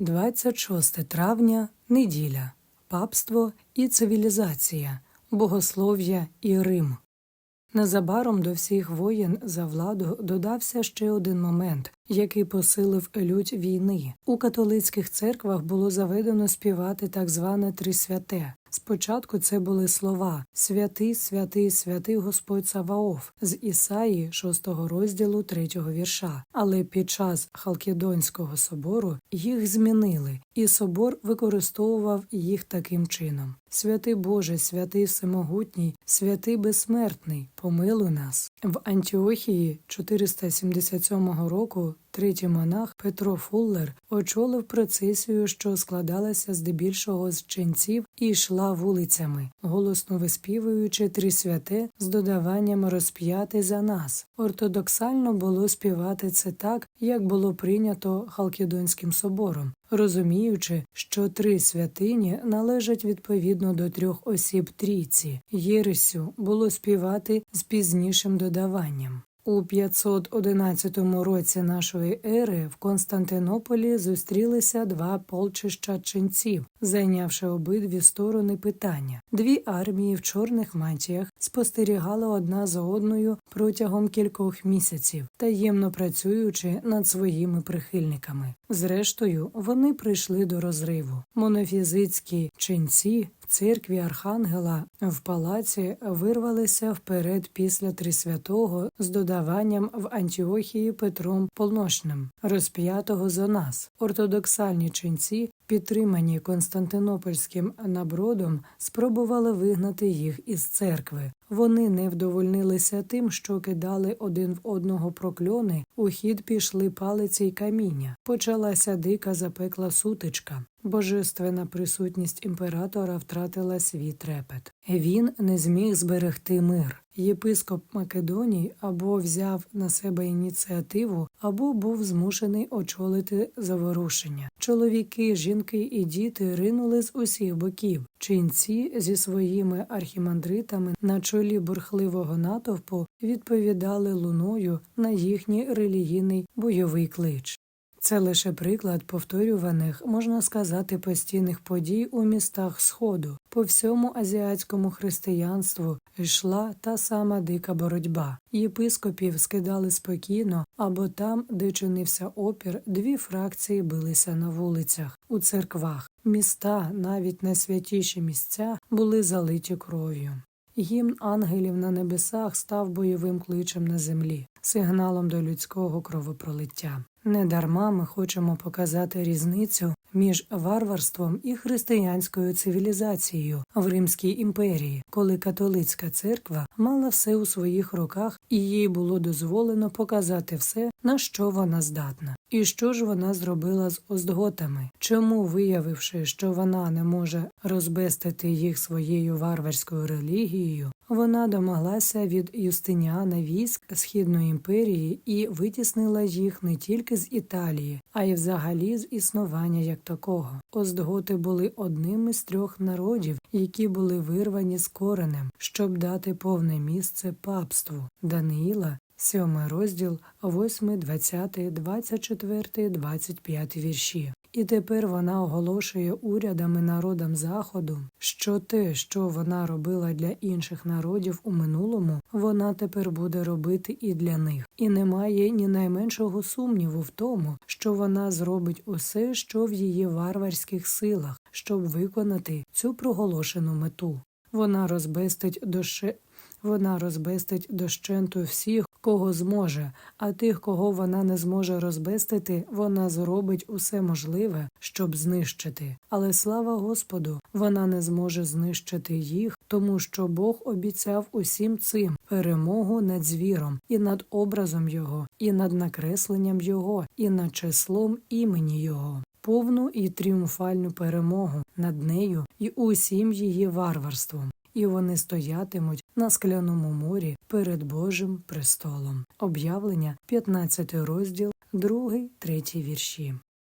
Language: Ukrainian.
26 травня неділя, папство і цивілізація, богослов'я і Рим. Незабаром до всіх воєн за владу додався ще один момент, який посилив лють війни. У католицьких церквах було заведено співати так зване Трисвяте. Спочатку це були слова Святий, святий, святий Господь Саваоф з Ісаї 6 розділу 3 вірша. Але під час Халкідонського собору їх змінили, і собор використовував їх таким чином: Святий Боже, святий Всемогутній, святий безсмертний, помилуй нас. В Антіохії 477 року третій монах Петро Фуллер очолив процесію, що складалася здебільшого з ченців і йшла вулицями, голосно виспівуючи три святе з додаванням розп'яти за нас. Ортодоксально було співати це так, як було прийнято Халкідонським собором. Розуміючи, що три святині належать відповідно до трьох осіб трійці, Єресю було співати з пізнішим додаванням. У 511 році нашої ери в Константинополі зустрілися два полчища ченців, зайнявши обидві сторони питання. Дві армії в чорних мантіях спостерігали одна за одною протягом кількох місяців, таємно працюючи над своїми прихильниками. Зрештою, вони прийшли до розриву. Монофізицькі ченці церкві Архангела в палаці вирвалися вперед після Трисвятого з додаванням в Антіохії Петром Полношним, розп'ятого за нас. Ортодоксальні ченці, підтримані Константинопольським набродом, спробували вигнати їх із церкви. Вони не вдовольнилися тим, що кидали один в одного прокльони, у хід пішли палиці й каміння. Почалася дика запекла сутичка. Божественна присутність імператора втратила свій трепет. Він не зміг зберегти мир. Єпископ Македонії або взяв на себе ініціативу, або був змушений очолити заворушення. Чоловіки, жінки і діти ринули з усіх боків. Ченці зі своїми архімандритами на чолі бурхливого натовпу відповідали луною на їхній релігійний бойовий клич. Це лише приклад повторюваних, можна сказати, постійних подій у містах Сходу. По всьому азіатському християнству йшла та сама дика боротьба. Єпископів скидали спокійно, або там, де чинився опір, дві фракції билися на вулицях, у церквах. Міста, навіть найсвятіші місця, були залиті кров'ю. Гімн ангелів на небесах став бойовим кличем на землі, сигналом до людського кровопролиття. Недарма ми хочемо показати різницю між варварством і християнською цивілізацією в Римській імперії, коли католицька церква мала все у своїх руках і їй було дозволено показати все, на що вона здатна. І що ж вона зробила з оздготами? Чому, виявивши, що вона не може розбестити їх своєю варварською релігією, вона домоглася від Юстиніана військ Східної імперії і витіснила їх не тільки з Італії, а й взагалі з існування як такого. Остготи були одним із трьох народів, які були вирвані з коренем, щоб дати повне місце папству Даниїла. 7 розділ, 8, 20, 24, 25 вірші. І тепер вона оголошує урядами народам Заходу, що те, що вона робила для інших народів у минулому, вона тепер буде робити і для них. І немає ні найменшого сумніву в тому, що вона зробить усе, що в її варварських силах, щоб виконати цю проголошену мету. Вона розбестить доше. Вона розбестить дощенту всіх, кого зможе, а тих, кого вона не зможе розбестити, вона зробить усе можливе, щоб знищити. Але слава Господу, вона не зможе знищити їх, тому що Бог обіцяв усім цим перемогу над звіром, і над образом його, і над накресленням його, і над числом імені Його. Повну і тріумфальну перемогу над нею і усім її варварством і вони стоятимуть на скляному морі перед Божим престолом. Об'явлення, 15 розділ, 2, 3 вірші.